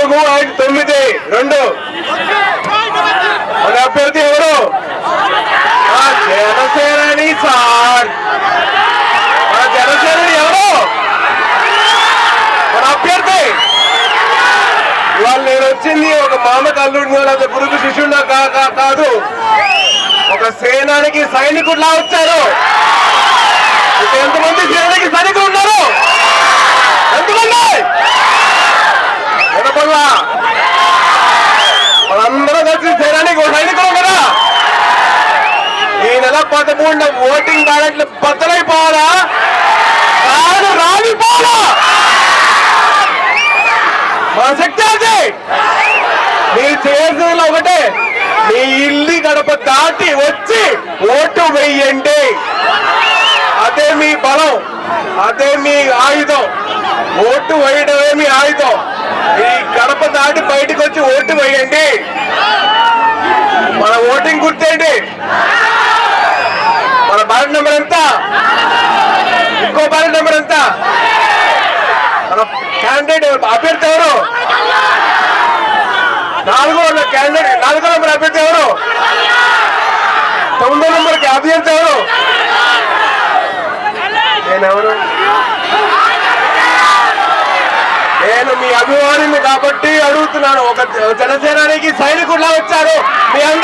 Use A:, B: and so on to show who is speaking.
A: తొమ్మిది రెండు. మన అభ్యర్థి ఎవరు? ఆ జనసేనని సార్. మన జనసేనని ఎవరు? మన అభ్యర్థి. ఇవాళ నేను వచ్చింది ఒక మామకు అల్లుడిని లేదా గురుకు శిష్యుడినా కా- కా- కాదు. ఒక సేనానికి సైనికుడిలా వచ్చారు. నెల ఓటింగ్ బ్యాలెట్లు బద్దలైపోవాలా? కాదు రాలిపోవాలా? మన శక్తి అది మీరు ఒకటే మీ ఇల్లు గడప దాటి వచ్చి ఓటు వెయ్యండి. అదే మీ బలం అదే మీ ఆయుధం. ఓటు వేయడమే మీ ఆయుధం. ఈ గడప దాటి బయటకు వచ్చి ఓటు వేయండి. మన ఓటింగ్ గుర్తేంటి మన బ్యాలెట్ నెంబర్ ఎంత ఇంకో బ్యాలెట్ నెంబర్ ఎంత మన క్యాండిడేట్ అభ్యర్థి ఎవరు? నాలుగో క్యాండిడేట్ నాలుగో నెంబర్ అభ్యర్థి ఎవరు? తొమ్మిదో నెంబర్ అభ్యర్థి ఎవరు? నేనెవరు? నేను మీ అభిమానిని కాబట్టి అడుగుతున్నాను. ఒక జనసేనానికి సైనికుడిలా వచ్చారు. మీ అందరూ